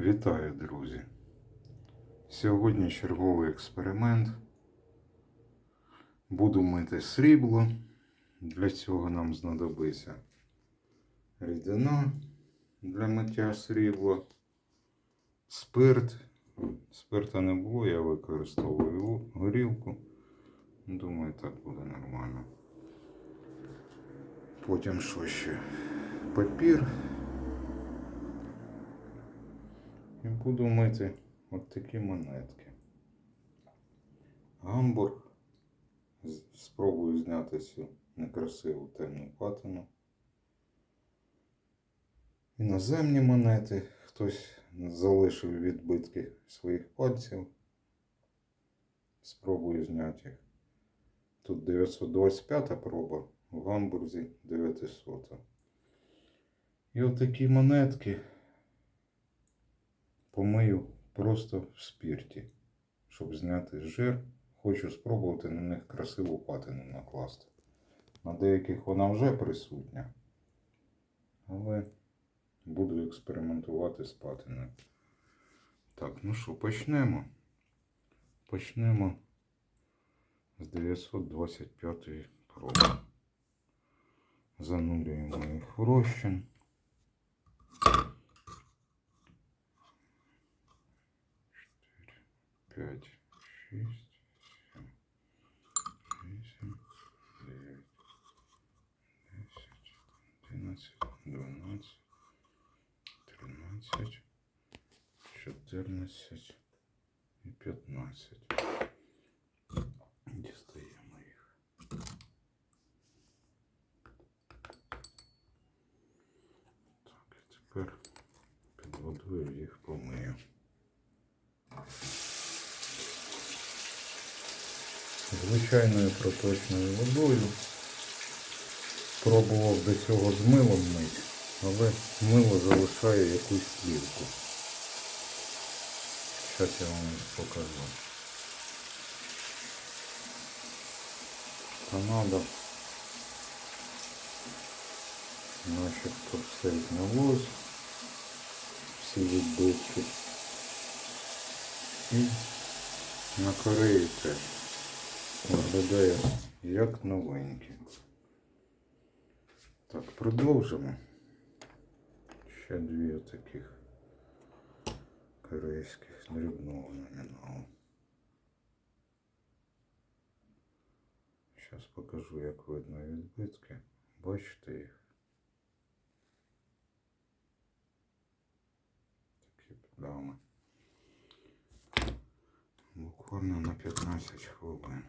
Вітаю, друзі! Сьогодні черговий експеримент. Буду мити срібло. Для цього нам знадобиться рідина для миття срібла, спирт. Спирта не було, я використовую горілку. Думаю, так буде нормально. Потім що ще? Папір. І буду мити от такі монетки. Гамбург. Спробую зняти цю некрасиву темну патину. Іноземні монети. Хтось залишив відбитки своїх пальців. Спробую зняти їх. Тут 925 проба, в гамбурзі 900. І отакі монетки помию просто в спірті, щоб зняти жир. Хочу спробувати на них красиву патину накласти. На деяких вона вже присутня, але буду експериментувати з патиною. Так, ну що, почнемо. Почнемо з 925 проби. Занурюємо їх в розчин. Пять, шесть, семь, восемь, девять, десять, одиннадцать, двенадцать, тринадцать, чотирнадцять і п'ятнадцять. Дістаємо їх. Так, і тепер під водою їх помию. Звичайною проточною водою. Пробував до цього з милом мить, але мило залишає якусь плівку. Зараз я вам покажу. Канада начебто все знялось, всі відбитки. І на Кореї теж виглядає як новенький. Так, продовжимо. Ще дві таких корейських дрібного номіналу. Зараз покажу, як видно відбитки. Бачите їх? Такі плями. Буквально на 15 хвилин.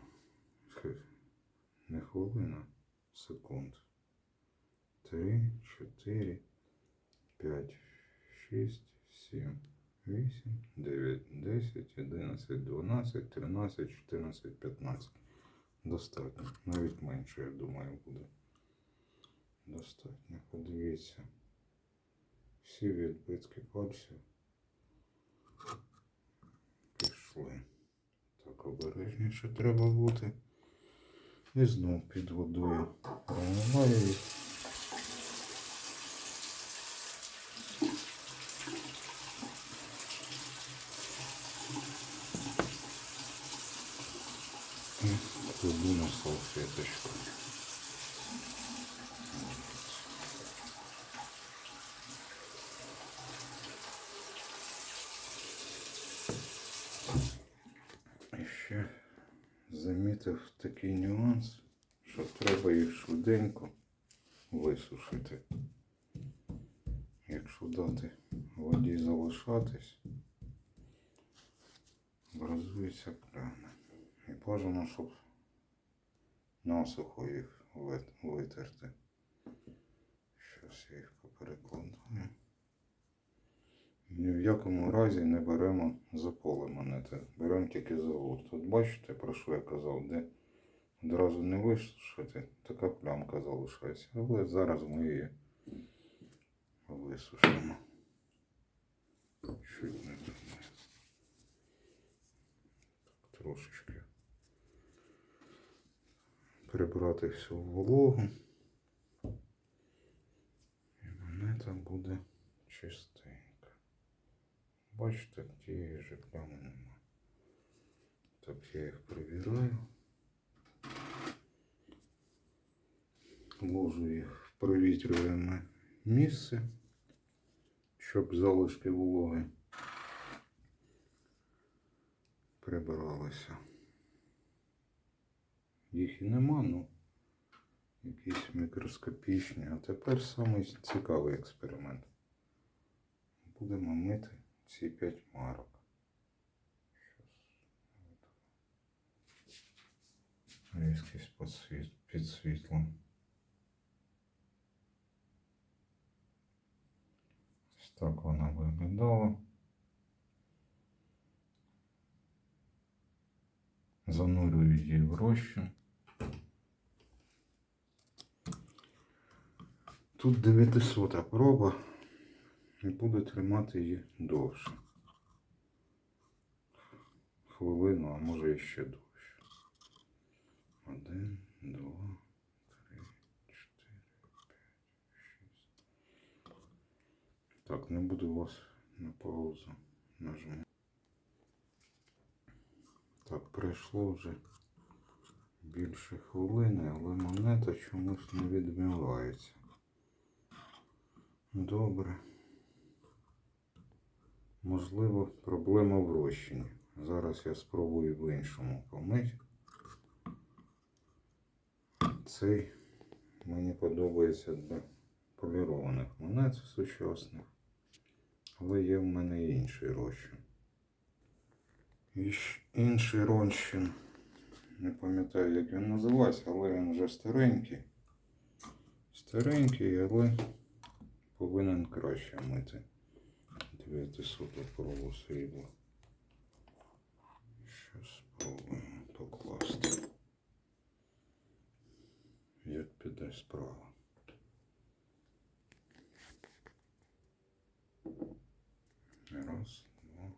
Не хвилина, секунд. Три, чотири, п'ять, шість, сім, вісім, дев'ять, десять, одинадцять, дванадцять, тринадцять, чотирнадцять, п'ятнадцять. Достатньо. Навіть менше, я думаю, буде. Достатньо. Подивіться. Всі відбитки пальців пішли. Так обережніше треба бути. І знову під водою промиваю їх. І кладу салфеточку. І ще замітив такий нюанс, що треба їх швиденько висушити. Якщо дати воді залишатись, образується плями. І бажано, щоб насухо їх витерти. Щось я їх поперекладаю. Якому разі не беремо за поле монети. Беремо тільки за гурт. От бачите, про що я казав, де одразу не висушити, така плямка залишається. Але зараз ми її висушимо. Чуть не думаю. Трошечки. Прибрати всю вологу. І монета буде чистенька. Бачите, тієї ж плями нема. Так, я їх перевіряю. Ложу їх в провітрюємо місце, щоб залишки вологи прибиралися. Їх і нема, ну якісь мікроскопічні. А тепер самий цікавий експеримент. Будемо мити ці п'ять марок. Різкість під, світ, під світлом. Ось так вона виглядала. Занурюю її в розчин. Тут 900 проба і буду тримати її довше. Хвилину, а може і ще довше. Один, два, три, чотири, п'ять, шість. Так, не буду вас на паузу нажимати. Так, пройшло вже більше хвилини, але монета чомусь не відмивається. Добре. Можливо, проблема в розчині. Зараз я спробую в іншому помити. Цей мені подобається для полірованих монет сучасних. Але є в мене інший розчин. І інший розчин. Не пам'ятаю, як він називається, але він вже старенький. Старенький, але повинен краще мити. 900 пробу срібла. Щас спробуємо покласти. Як піде справа. Раз, два.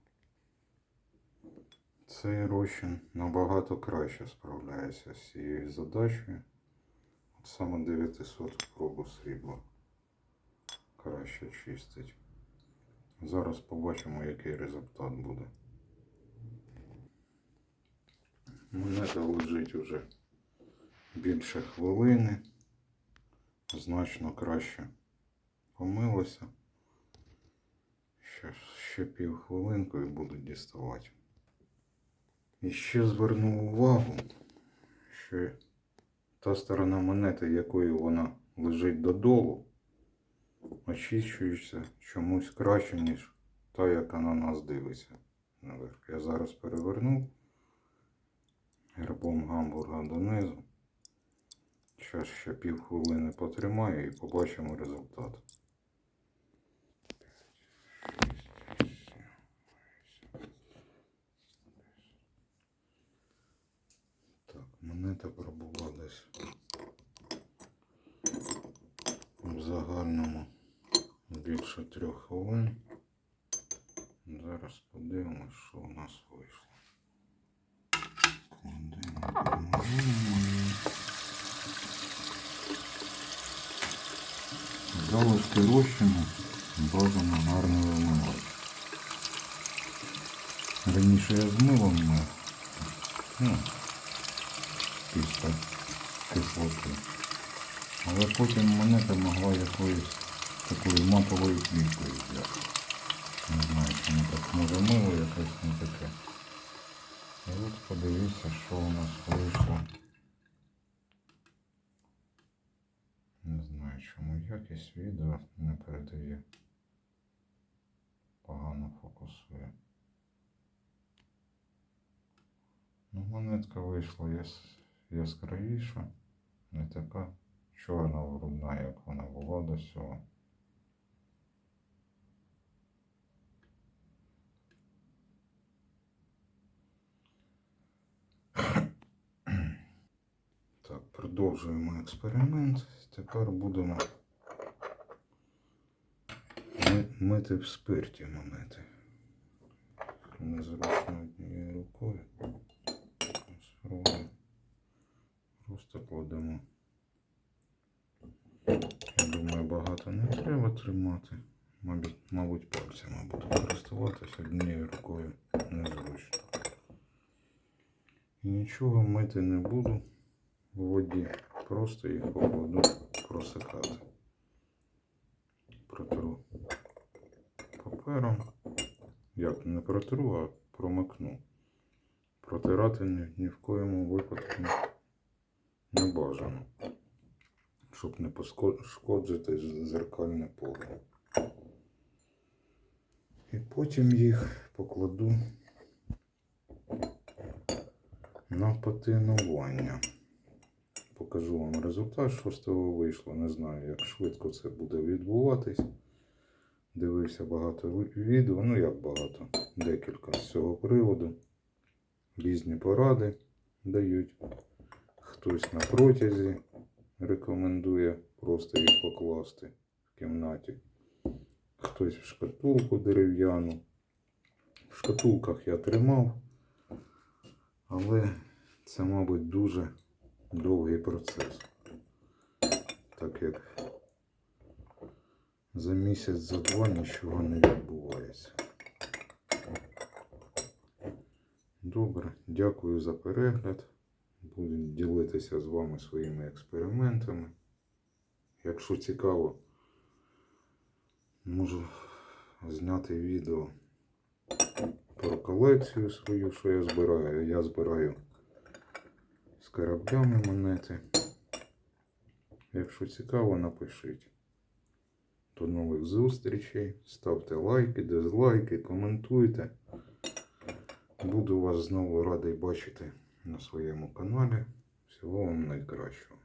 Цей розчин набагато краще справляється з цією задачею. От саме 900 пробу срібла краще чистить. Зараз побачимо, який результат буде. Монета лежить уже більше хвилини. Значно краще помилося. Ще, ще пів хвилинку і буду діставати. І ще звернув увагу, що та сторона монети, якою вона лежить додолу, очищується чомусь краще, ніж та, яка на нас дивиться. Я зараз перевернув гербом гамбурга донизу. Зараз ще пів хвилини потримаю і побачимо результат. Так, монета пробула десь в загальному більше трьох хвилин. Зараз подивимось, що у нас вийшло. Кладемо. Залишки розчину бажано гарно вимивати. Раніше я з милом мив. Ну, після кислоти. Але потім монета могла якоюсь такою матовою плівкою взяти. Не знаю, чому так може мило якесь не таке. І от подивіться, що у нас вийшло. Не знаю, чому якість відео не передає. Погано фокусує. Ну, монетка вийшла яс... яскравіша, не така чорна грудна, як вона була до цього. Так, продовжуємо експеримент. Тепер будемо мити в спирті монети. Незручно однією рукою. Просто кладемо. Я думаю, багато не треба тримати. Мабуть, мабуть, пальцями буду користуватися однією рукою незручно. І нічого мити не буду в воді, просто їх покладу просихати. Протру папером. Як не протру, а промокну. Протирати ні, ні в коєму випадку не бажано, щоб не пошкоджити зеркальне поле. І потім їх покладу на патинування. Покажу вам результат, що з того вийшло. Не знаю, як швидко це буде відбуватись. Дивився багато відео, ну як багато, декілька з цього приводу. Різні поради дають. Хтось на протязі рекомендує просто їх покласти в кімнаті. Хтось в шкатулку дерев'яну. В шкатулках я тримав, але це, мабуть, дуже довгий процес. Так як за місяць, за два нічого не відбувається. Добре, дякую за перегляд. Буду ділитися з вами своїми експериментами. Якщо цікаво, можу зняти відео про колекцію свою, що я збираю. Я збираю кораблями монети. Якщо цікаво, напишіть. До нових зустрічей. Ставте лайки, дизлайки, коментуйте. Буду вас знову радий бачити на своєму каналі. Всього вам найкращого.